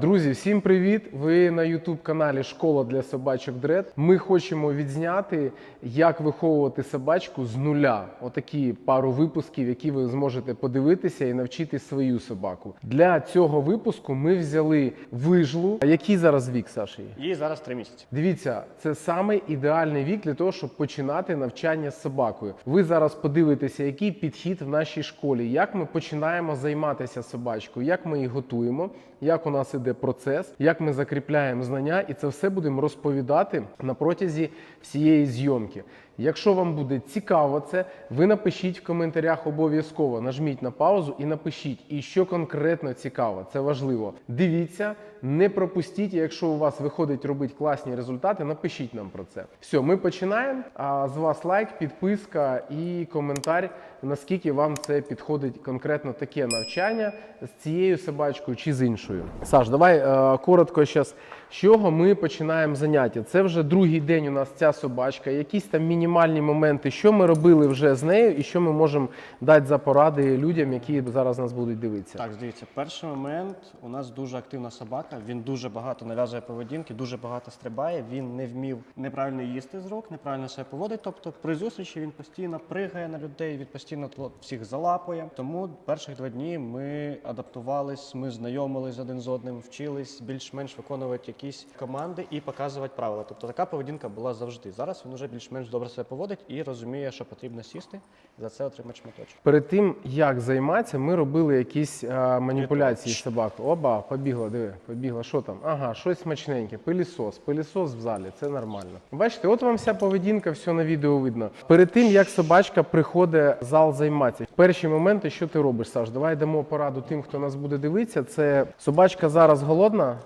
Друзі, всім привіт! Ви на youtube каналі Школа для собачок Дред. Ми хочемо відзняти, як виховувати собачку з нуля. Отакі пару випусків, які ви зможете подивитися і навчити свою собаку. Для цього випуску ми взяли вижлу. А який зараз вік, Саші? Їй зараз три місяці. Дивіться, це саме ідеальний вік для того, щоб починати навчання з собакою. Ви зараз подивитеся, який підхід в нашій школі, як ми починаємо займатися собачкою, як ми її готуємо, як у нас іде процес, як ми закріпляємо знання, і це все будемо розповідати на протязі всієї зйомки. Якщо вам буде цікаво це, ви напишіть в коментарях обов'язково, нажміть на паузу і напишіть, і що конкретно цікаво, це важливо. Дивіться, не пропустіть. Якщо у вас виходить робити класні результати, напишіть нам про це. Все, ми починаємо. А з вас лайк, підписка і коментар, наскільки вам це підходить конкретно таке навчання з цією собачкою чи з іншою. Саш, давай е, коротко зараз. З чого ми починаємо заняття? Це вже другий день у нас ця собачка. Якісь там мінімальні моменти, що ми робили вже з нею, і що ми можемо дати за поради людям, які зараз нас будуть дивитися. Так, дивіться, перший момент у нас дуже активна собака. Він дуже багато нав'язує поведінки, дуже багато стрибає. Він не вмів неправильно їсти з рук, неправильно себе поводить. Тобто при зустрічі він постійно пригає на людей, він постійно тл- всіх залапує. Тому перших два дні ми адаптувались, ми знайомились один з одним, вчились більш-менш виконувати якісь команди і показувати правила. Тобто така поведінка була завжди. Зараз він вже більш-менш добре себе поводить і розуміє, що потрібно сісти, за це отримати шматочок. Перед тим як займатися, ми робили якісь а, маніпуляції з собакою. Оба, побігла, диви, побігла. Що там? Ага, щось смачненьке. Пилісос. Пилісос в залі, це нормально. Бачите, от вам вся поведінка, все на відео видно. Перед тим як собачка приходить в зал займатися. Перші моменти, що ти робиш, Саш? Давай дамо пораду тим, хто нас буде дивитися. Це собачка зараз голодна.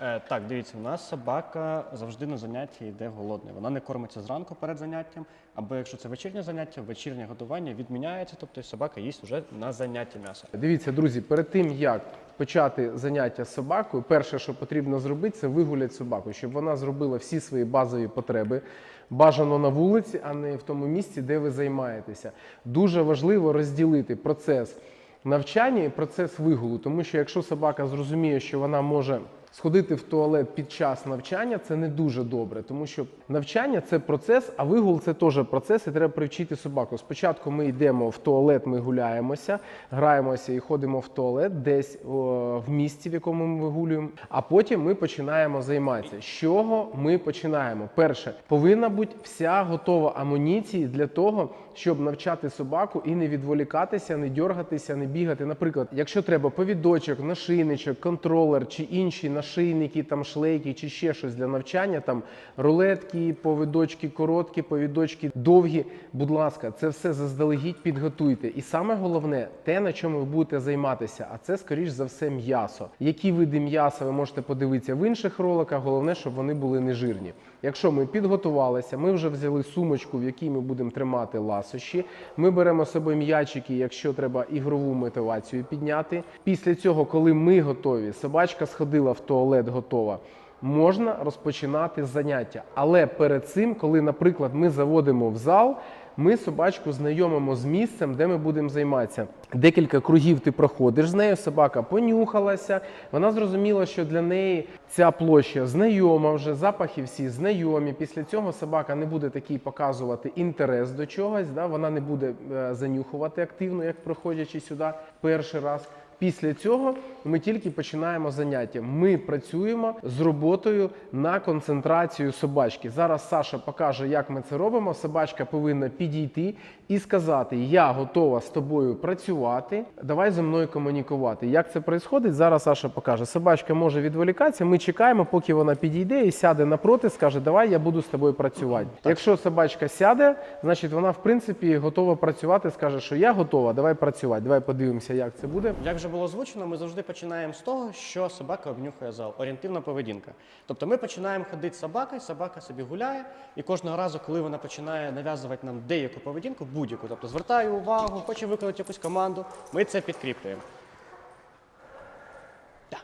Е, так, дивіться, у нас собака завжди на заняття йде голодною. Вона не кормиться зранку перед заняттям, або якщо це вечірнє заняття, вечірнє годування відміняється, тобто собака їсть вже на занятті м'ясо. Дивіться, друзі, перед тим як почати заняття з собакою, перше, що потрібно зробити, це вигуляти собаку, щоб вона зробила всі свої базові потреби. Бажано на вулиці, а не в тому місці, де ви займаєтеся. Дуже важливо розділити процес навчання і процес вигулу, тому що якщо собака зрозуміє, що вона може сходити в туалет під час навчання, це не дуже добре, тому що навчання це процес, а вигул це теж процес, і треба привчити собаку. Спочатку ми йдемо в туалет, ми гуляємося, граємося і ходимо в туалет десь о, в місці, в якому ми вигулюємо. А потім ми починаємо займатися. З чого ми починаємо? Перше, повинна бути вся готова амуніції для того, щоб навчати собаку і не відволікатися, не дергатися, не бігати. Наприклад, якщо треба повідочок, нашийничок, контролер чи інші нашийники, там шлейки чи ще щось для навчання, там рулетки, повідочки короткі, повідочки довгі. Будь ласка, це все заздалегідь підготуйте. І саме головне, те, на чому ви будете займатися, а це скоріш за все м'ясо. Які види м'яса ви можете подивитися в інших роликах. Головне, щоб вони були нежирні. Якщо ми підготувалися, ми вже взяли сумочку, в якій ми будемо тримати ласощі. Ми беремо з собою м'ячики, якщо треба ігрову мотивацію підняти. Після цього, коли ми готові, собачка сходила в туалет, готова. Можна розпочинати заняття, але перед цим, коли, наприклад, ми заводимо в зал, ми собачку знайомимо з місцем, де ми будемо займатися. Декілька кругів ти проходиш з нею, собака понюхалася. Вона зрозуміла, що для неї ця площа знайома вже, запахи всі знайомі. Після цього собака не буде такий показувати інтерес до чогось, да? вона не буде е, занюхувати активно, як проходячи сюди перший раз. Після цього ми тільки починаємо заняття. Ми працюємо з роботою на концентрацію собачки. Зараз Саша покаже, як ми це робимо. Собачка повинна підійти і сказати: Я готова з тобою працювати. Давай зі мною комунікувати. Як це відбувається, зараз Саша покаже. Собачка може відволікатися. Ми чекаємо, поки вона підійде і сяде напроти, скаже, давай я буду з тобою працювати. Якщо собачка сяде, значить вона в принципі готова працювати. Скаже, що я готова, давай працювати. Давай подивимося, як це буде. Як вже було озвучено, ми завжди починаємо з того, що собака обнюхує зал. Орієнтивна поведінка. Тобто ми починаємо ходити з собакою, собака собі гуляє, і кожного разу, коли вона починає нав'язувати нам деяку поведінку, будь-яку, тобто звертає увагу, хоче виконати якусь команду, ми це підкріплюємо. Так.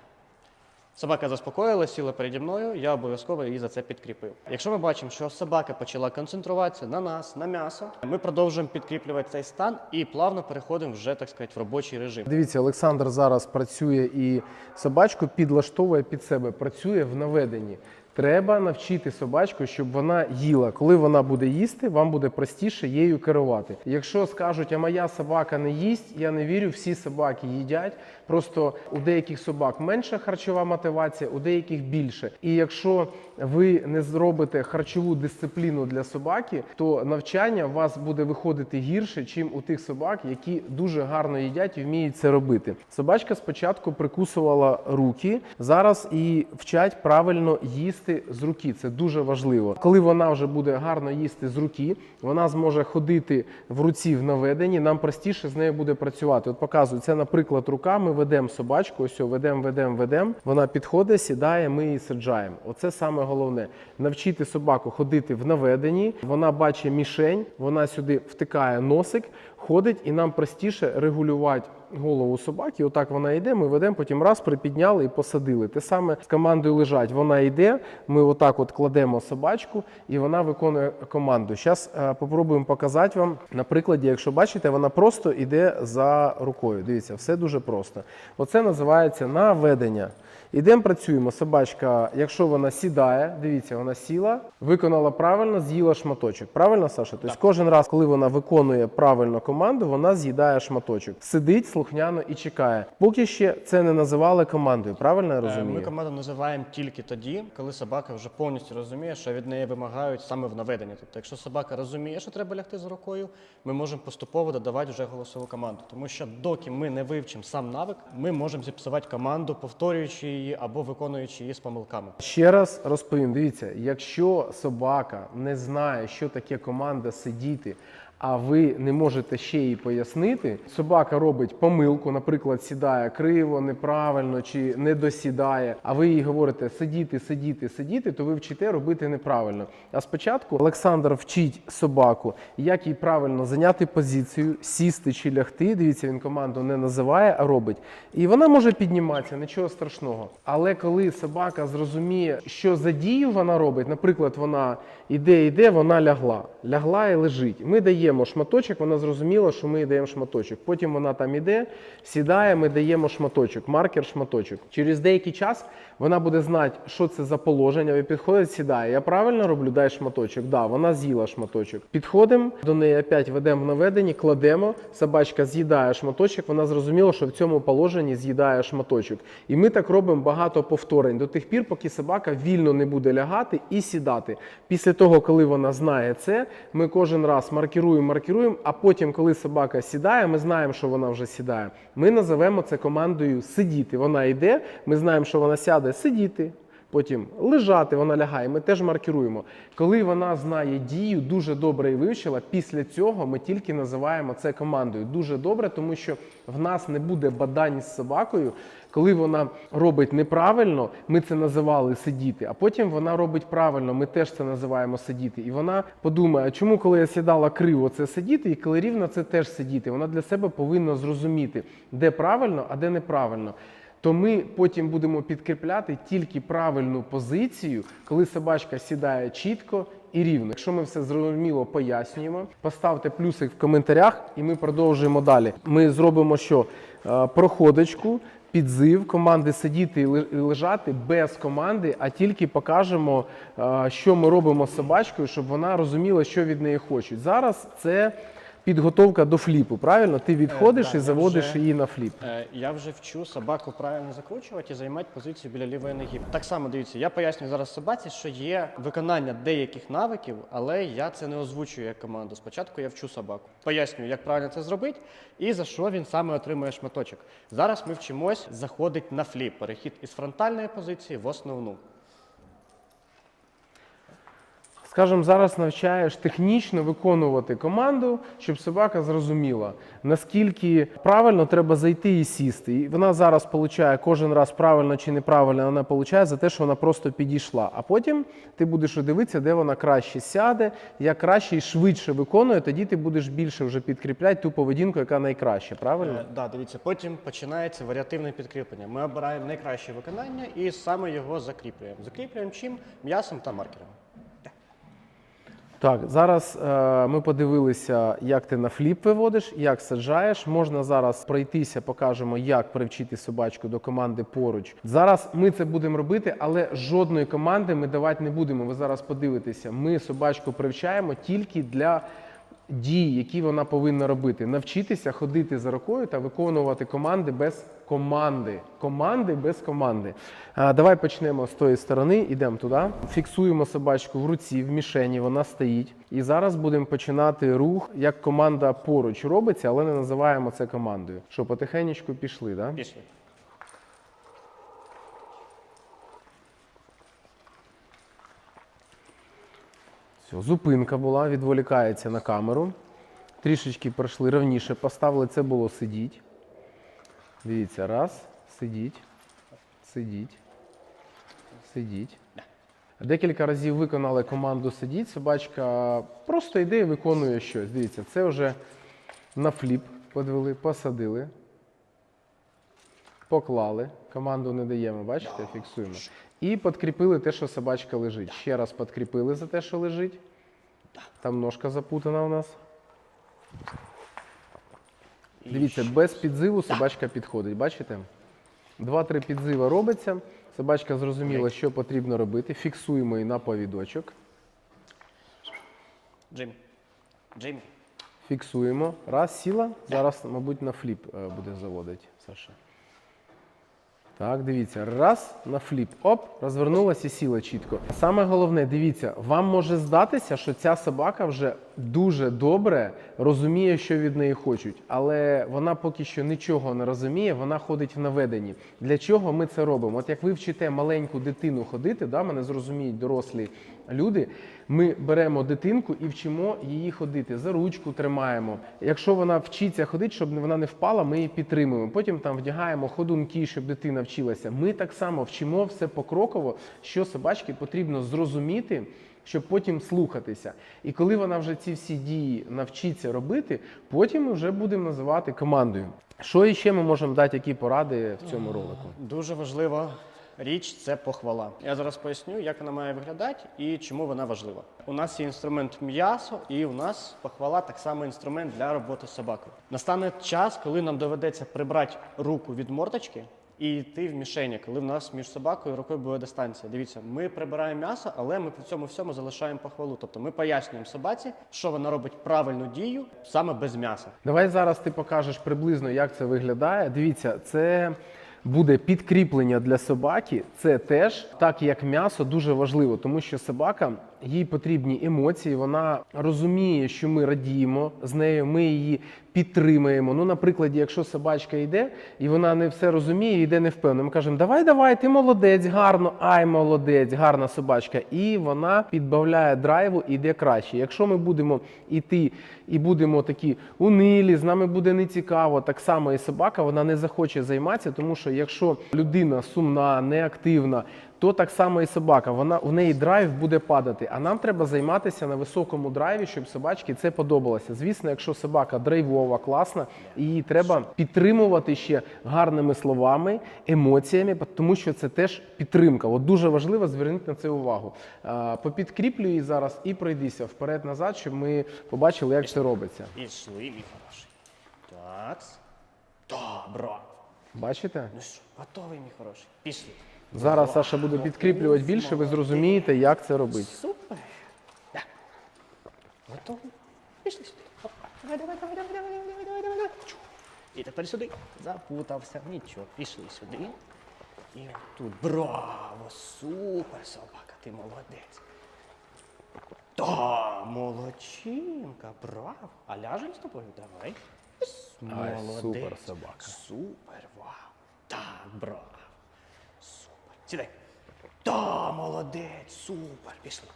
Собака заспокоїла, сіла переді мною, я обов'язково її за це підкріпив. Якщо ми бачимо, що собака почала концентруватися на нас, на м'ясо, ми продовжуємо підкріплювати цей стан і плавно переходимо вже, так сказати, в робочий режим. Дивіться, Олександр зараз працює і собачку підлаштовує під себе, працює в наведенні. Треба навчити собачку, щоб вона їла. Коли вона буде їсти, вам буде простіше її керувати. Якщо скажуть, а моя собака не їсть, я не вірю, всі собаки їдять. Просто у деяких собак менша харчова мотивація, у деяких більше. І якщо ви не зробите харчову дисципліну для собаки, то навчання у вас буде виходити гірше, чим у тих собак, які дуже гарно їдять і вміють це робити. Собачка спочатку прикусувала руки, зараз і вчать правильно їсти з руки. Це дуже важливо. Коли вона вже буде гарно їсти з руки, вона зможе ходити в руці в наведенні. Нам простіше з нею буде працювати. От показую це, наприклад, рука. Ведемо собачку. Ось ведемо, ведемо, ведемо. Вона підходить, сідає, ми її саджаємо. Оце саме головне. Навчити собаку ходити в наведенні. Вона бачить мішень, вона сюди втикає носик, ходить, і нам простіше регулювати голову собаки. Отак вона йде. Ми ведемо, потім раз припідняли і посадили. Те саме з командою лежать. Вона йде. Ми отак от кладемо собачку, і вона виконує команду. Зараз попробуємо показати вам на прикладі. Якщо бачите, вона просто йде за рукою. Дивіться, все дуже просто. Оце називається наведення. Ідемо, працюємо. Собачка, якщо вона сідає, дивіться, вона сіла, виконала правильно, з'їла шматочок. Правильно, Саша? Тобто кожен раз, коли вона виконує правильно команду, вона з'їдає шматочок. Сидить слухняно і чекає. Поки ще це не називали командою. Правильно я Е, розумію? Ми команду називаємо тільки тоді, коли собака вже повністю розуміє, що від неї вимагають саме в наведенні. Тобто, якщо собака розуміє, що треба лягти з рукою, ми можемо поступово додавати вже голосову команду. Тому що доки ми не вивчимо сам навик, ми можемо зіпсувати команду, повторюючи її або виконуючи її з помилками. Ще раз розповім: дивіться, якщо собака не знає, що таке команда сидіти, а ви не можете ще їй пояснити, собака робить помилку, наприклад, сідає криво, неправильно чи не досідає, а ви їй говорите сидіти, сидіти, сидіти, то ви вчите робити неправильно. А спочатку Олександр вчить собаку, як їй правильно зайняти позицію, сісти чи лягти. Дивіться, він команду не називає, а робить. І вона може підніматися, нічого страшного. Але коли собака зрозуміє, що за дію вона робить, наприклад, вона іде, іде, вона лягла, лягла і лежить. Ми даємо шматочок, вона зрозуміла, що ми їй даємо шматочок. Потім вона там іде, сідає, ми даємо шматочок, маркер шматочок. Через деякий час вона буде знати, що це за положення. Ви підходить, сідає. Я правильно роблю, дай шматочок. Да, вона з'їла шматочок. Підходимо до неї, опять ведемо в наведенні, кладемо. Собачка з'їдає шматочок. Вона зрозуміла, що в цьому положенні з'їдає шматочок. І ми так робимо багато повторень до тих пір, поки собака вільно не буде лягати і сідати. Після того, коли вона знає це, ми кожен раз маркіруємо, маркіруємо. А потім, коли собака сідає, ми знаємо, що вона вже сідає. Ми називемо це командою сидіти. Вона йде, ми знаємо, що вона сяде сидіти. Потім лежати, вона лягає. Ми теж маркіруємо. Коли вона знає дію, дуже добре і вивчила. Після цього ми тільки називаємо це командою. Дуже добре, тому що в нас не буде бадань з собакою. Коли вона робить неправильно, ми це називали сидіти. А потім вона робить правильно, ми теж це називаємо сидіти. І вона подумає, чому, коли я сідала криво, це сидіти, і коли рівно це теж сидіти. Вона для себе повинна зрозуміти, де правильно, а де неправильно то ми потім будемо підкріпляти тільки правильну позицію, коли собачка сідає чітко і рівно. Якщо ми все зрозуміло пояснюємо, поставте плюсик в коментарях, і ми продовжуємо далі. Ми зробимо що? Е, Проходочку. Підзив команди сидіти і лежати без команди, а тільки покажемо, е, що ми робимо з собачкою, щоб вона розуміла, що від неї хочуть. Зараз це підготовка до фліпу. Правильно? Ти відходиш да, і заводиш вже- її на фліп. Е, Я вже вчу собаку правильно закручувати і займати позицію біля лівої ноги. Так само дивіться, я пояснюю зараз собаці, що є виконання деяких навиків, але я це не озвучую як команду. Спочатку я вчу собаку. Пояснюю, як правильно це зробити і за що він саме отримує шматочок. Зараз ми вчимось заходить на фліп, перехід із фронтальної позиції в основну. Скажімо, зараз навчаєш технічно виконувати команду, щоб собака зрозуміла, наскільки правильно треба зайти і сісти. І вона зараз получає кожен раз правильно чи неправильно, вона получає за те, що вона просто підійшла. А потім ти будеш дивитися, де вона краще сяде, як краще і швидше виконує. Тоді ти будеш більше вже підкріпляти ту поведінку, яка найкраща. Правильно? Е, да, дивіться, потім починається варіативне підкріплення. Ми обираємо найкраще виконання і саме його закріплюємо. Закріплюємо чим? М'ясом та маркером. Так, зараз е, ми подивилися, як ти на фліп виводиш, як саджаєш. Можна зараз пройтися, покажемо, як привчити собачку до команди поруч. Зараз ми це будемо робити, але жодної команди ми давати не будемо. Ви зараз подивитеся. Ми собачку привчаємо тільки для дій, які вона повинна робити. Навчитися ходити за рукою та виконувати команди без команди. Команди без команди. А, давай почнемо з тої сторони, йдемо туди. Фіксуємо собачку в руці, в мішені, вона стоїть. І зараз будемо починати рух, як команда поруч робиться, але не називаємо це командою. Що, потихенечку пішли, да? Пішли. Все, зупинка була, відволікається на камеру. Трішечки пройшли равніше, поставили, це було сидіть. Дивіться, раз, сидіть, сидіть, сидіть. Декілька разів виконали команду сидіть, собачка просто йде і виконує щось. Дивіться, це вже на фліп подвели, посадили, поклали. Команду не даємо, бачите, фіксуємо. І підкріпили те, що собачка лежить. Ще раз підкріпили за те, що лежить. Там ножка запутана у нас. Дивіться, без підзиву собачка підходить, бачите? Два-три підзива робиться. Собачка зрозуміла, що потрібно робити. Фіксуємо її на повідочок. Джиммі. Джиммі. Фіксуємо. Раз, сіла. Зараз, мабуть, на фліп е, буде заводити Саша. Так, дивіться, раз на фліп. Оп, розвернулася і сіла чітко. Саме головне, дивіться, вам може здатися, що ця собака вже дуже добре розуміє, що від неї хочуть, але вона поки що нічого не розуміє, вона ходить в наведенні. Для чого ми це робимо? От як ви вчите маленьку дитину ходити, да, мене зрозуміють дорослі люди. Ми беремо дитинку і вчимо її ходити. За ручку тримаємо. Якщо вона вчиться ходити, щоб вона не впала, ми її підтримуємо. Потім там вдягаємо ходунки, щоб дитина вчилася. Ми так само вчимо все покроково, що собачки потрібно зрозуміти. Щоб потім слухатися. І коли вона вже ці всі дії навчиться робити, потім ми вже будемо називати командою. Що іще ми можемо дати, які поради в цьому ролику? Дуже важлива річ це похвала. Я зараз поясню, як вона має виглядати і чому вона важлива. У нас є інструмент м'ясо, і у нас похвала так само інструмент для роботи з собакою. Настане час, коли нам доведеться прибрати руку від мордочки. І йти в мішені, коли в нас між собакою і рукою буде дистанція. Дивіться, ми прибираємо м'ясо, але ми при цьому всьому залишаємо похвалу. Тобто ми пояснюємо собаці, що вона робить правильну дію саме без м'яса. Давай зараз ти покажеш приблизно, як це виглядає. Дивіться, це буде підкріплення для собаки. Це теж так як м'ясо дуже важливо, тому що собака їй потрібні емоції. Вона розуміє, що ми радіємо з нею. Ми її підтримуємо. Ну, наприклад, якщо собачка йде і вона не все розуміє, йде не впевнено. Ми кажемо, давай, давай, ти молодець, гарно, ай, молодець, гарна собачка. І вона підбавляє драйву і йде краще. Якщо ми будемо йти і будемо такі унилі, з нами буде нецікаво, так само і собака вона не захоче займатися, тому що якщо людина сумна, неактивна, то так само і собака. Вона у неї драйв буде падати. А нам треба займатися на високому драйві, щоб собачці це подобалося. Звісно, якщо собака драйвова, класна, її треба підтримувати ще гарними словами, емоціями, тому що це теж підтримка. От дуже важливо звернути на це увагу. А, Попідкріплюй її зараз і пройдися вперед-назад, щоб ми побачили, як це робиться. Пішли, мій хороший. Такс. Добро. Бачите? Ну що, готовий, мій хороший. Пішли. Зараз Саша буде підкріплювати більше, ви зрозумієте, як це робити. Супер. Да. Готовий? Пішли сюди. Давай, давай, давай, давай, давай, давай, давай, давай, давай. Чу. І тепер сюди. Запутався. Нічого. Пішли сюди. І тут. Браво! Супер, собака, ти молодець. Та, молодчинка, браво. А ляжемо з тобою? Давай. Ай, Молодець. супер собака. Супер, вау. Так, браво. Сідай. Та, молодець, супер. Пішли.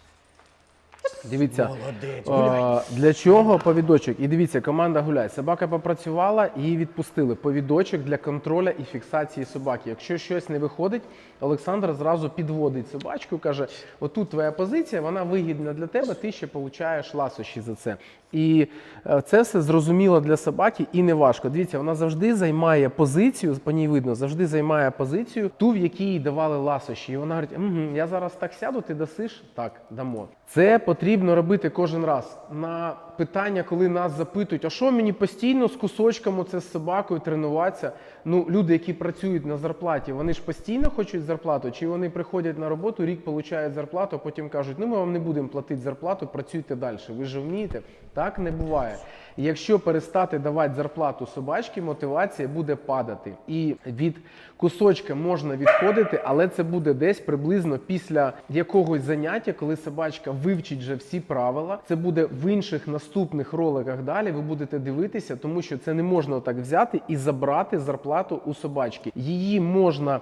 Дивіться, Молодець, е, для чого повідочок? І дивіться, команда гуляй. Собака попрацювала, її відпустили. Повідочок для контроля і фіксації собаки. Якщо щось не виходить, Олександр зразу підводить собачку, каже: отут твоя позиція, вона вигідна для тебе, ти ще получаєш ласощі за це. І е, це все зрозуміло для собаки і не важко. Дивіться, вона завжди займає позицію, по ній видно, завжди займає позицію ту, в якій їй давали ласощі. І вона говорить: угу, я зараз так сяду, ти дасиш? Так, дамо. Це потрібно робити кожен раз. На питання, коли нас запитують, а що мені постійно з кусочками це з собакою тренуватися? Ну, люди, які працюють на зарплаті, вони ж постійно хочуть зарплату, чи вони приходять на роботу, рік получають зарплату, а потім кажуть, ну ми вам не будемо платити зарплату, працюйте далі. Ви ж вмієте? Так не буває. Якщо перестати давати зарплату собачці, мотивація буде падати. І від кусочка можна відходити, але це буде десь приблизно після якогось заняття, коли собачка вивчить вже всі правила. Це буде в інших наступних роликах далі. Ви будете дивитися, тому що це не можна так взяти і забрати зарплату у собачки. Її можна.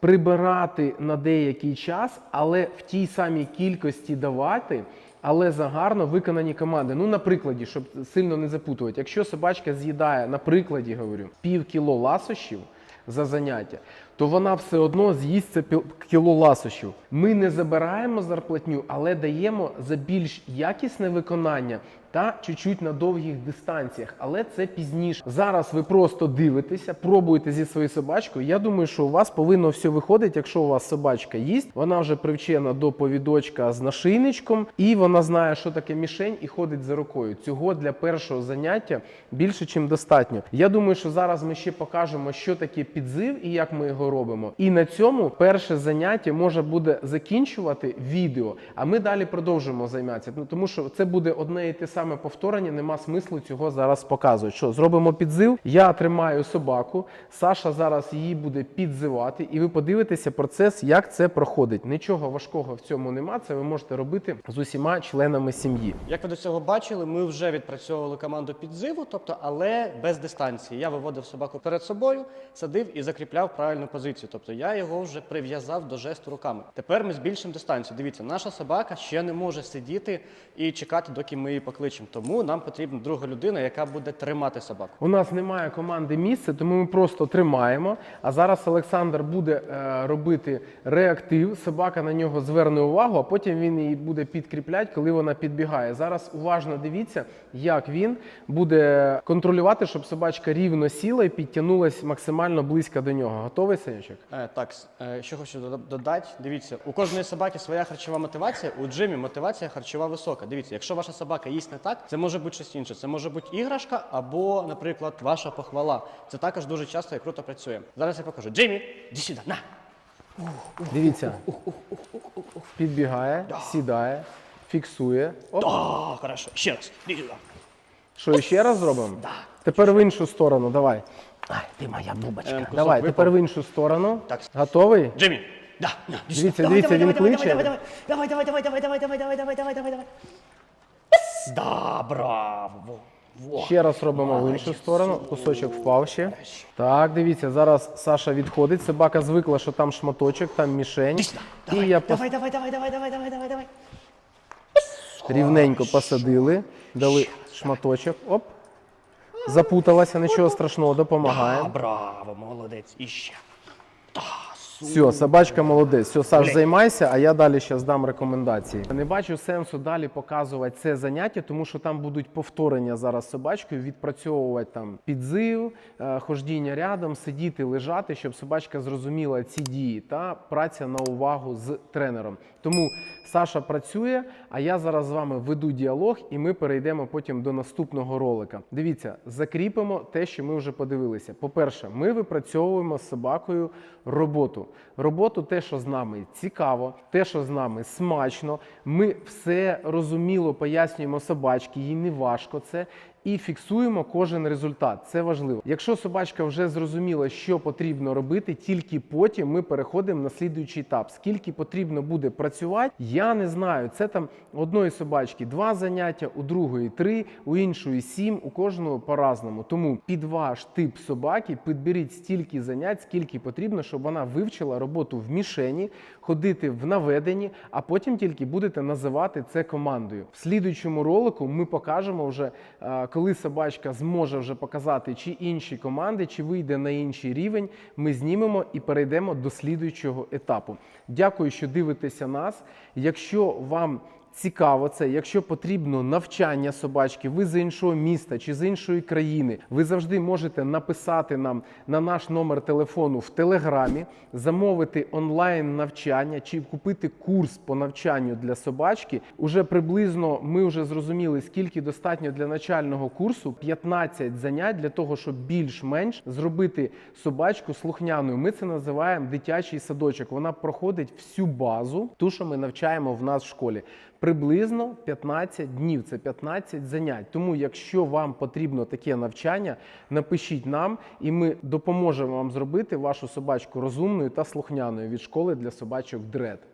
Прибирати на деякий час, але в тій самій кількості давати, але за гарно виконані команди. Ну, на прикладі, щоб сильно не запутувати. Якщо собачка з'їдає, на прикладі говорю, пів кіло ласощів за заняття, то вона все одно з'їсть це кіло ласощів. Ми не забираємо зарплатню, але даємо за більш якісне виконання та чуть-чуть на довгих дистанціях, але це пізніше. Зараз ви просто дивитеся, пробуєте зі своєю собачкою. Я думаю, що у вас повинно все виходити, якщо у вас собачка їсть. Вона вже привчена до повідочка з нашийничком, і вона знає, що таке мішень, і ходить за рукою. Цього для першого заняття більше, ніж достатньо. Я думаю, що зараз ми ще покажемо, що таке підзив і як ми його робимо. І на цьому перше заняття може буде закінчувати відео. А ми далі продовжимо займатися. Ну тому що це буде одне і те саме повторення. Нема смислу цього зараз показувати. Що зробимо підзив? Я тримаю собаку. Саша зараз її буде підзивати, і ви подивитеся процес, як це проходить. Нічого важкого в цьому нема. Це ви можете робити з усіма членами сім'ї. Як ви до цього бачили, ми вже відпрацьовували команду підзиву, тобто, але без дистанції. Я виводив собаку перед собою, садив і закріпляв правильну позицію. Тобто я його вже прив'язав до жесту руками. Тепер ми збільшимо дистанцію. Дивіться, наша собака ще не може сидіти і чекати, доки ми її покличемо. Тому нам потрібна друга людина, яка буде тримати собаку. У нас немає команди місце, тому ми просто тримаємо. А зараз Олександр буде е, робити реактив. Собака на нього зверне увагу, а потім він її буде підкріпляти, коли вона підбігає. Зараз уважно дивіться, як він буде контролювати, щоб собачка рівно сіла і підтягнулась максимально близько до нього. Готовий Санючок? Е, так, е, що хочу додати. Дивіться, у кожної собаки своя харчова мотивація. У Джимі мотивація харчова висока. Дивіться, якщо ваша собака їсть не так, це може бути щось інше. Це може бути іграшка або, наприклад, ваша похвала. Це також дуже часто і круто працює. Зараз я покажу. Джиммі, іди сюди, на! Дивіться. Підбігає, сідає, фіксує. Оп. Хорошо. Ще раз. Іди сюди. Що ще раз зробимо? Тепер в іншу сторону. Давай. Ай, ти моя бубочка. Ем, кусок Давай, випав. тепер в іншу сторону. Так. Готовий? Джиммі, да, на, іди. Дивіться, Давай, дивіться, давай, він давай, кличе. Давай, давай, давай, давай, давай, давай, давай, давай, давай, давай, давай. Да, браво. Во. Ще раз робимо в іншу сторону. Кусочок впав ще. Так, дивіться, зараз Саша відходить. Собака звикла, що там шматочок, там мішень. Іди сюди. І Давай, я пос- давай, давай, давай, давай, давай, давай, давай, давай. рівненько посадили, дали шматочок. Оп. Запуталася, нічого страшного, допомагає. А, браво, молодець. І ще. Та, су. Все, собачка молодець. Все, Саш, займайся, а я далі ще дам рекомендації. Не бачу сенсу далі показувати це заняття, тому що там будуть повторення зараз з собачкою, відпрацьовувати там підзив, е, хождіння рядом, сидіти, лежати, щоб собачка зрозуміла ці дії та праця на увагу з тренером. Тому Саша працює, а я зараз з вами веду діалог, і ми перейдемо потім до наступного ролика. Дивіться, закріпимо те, що ми вже подивилися. По-перше, ми випрацьовуємо з собакою роботу. Роботу, те, що з нами цікаво, те, що з нами смачно. Ми все розуміло пояснюємо собачці, їй не важко це. І фіксуємо кожен результат. Це важливо. Якщо собачка вже зрозуміла, що потрібно робити, тільки потім ми переходимо на слідуючий етап. Скільки потрібно буде працювати, я не знаю. Це там одної собачки два заняття, у другої три, у іншої сім, у кожного по-разному. Тому під ваш тип собаки підберіть стільки занять, скільки потрібно, щоб вона вивчила роботу в мішені, ходити в наведенні, а потім тільки будете називати це командою. В слідуючому ролику ми покажемо вже, е, коли собачка зможе вже показати чи інші команди, чи вийде на інший рівень. Ми знімемо і перейдемо до слідуючого етапу. Дякую, що дивитеся нас. Якщо вам Цікаво це, якщо потрібно навчання собачки, ви з іншого міста чи з іншої країни, ви завжди можете написати нам на наш номер телефону в телеграмі, замовити онлайн навчання чи купити курс по навчанню для собачки. Уже приблизно ми вже зрозуміли, скільки достатньо для начального курсу 15 занять для того, щоб більш-менш зробити собачку слухняною. Ми це називаємо дитячий садочок. Вона проходить всю базу, ту, що ми навчаємо в нас в школі. Приблизно 15 днів, це 15 занять. Тому, якщо вам потрібно таке навчання, напишіть нам, і ми допоможемо вам зробити вашу собачку розумною та слухняною від школи для собачок ДРЕД.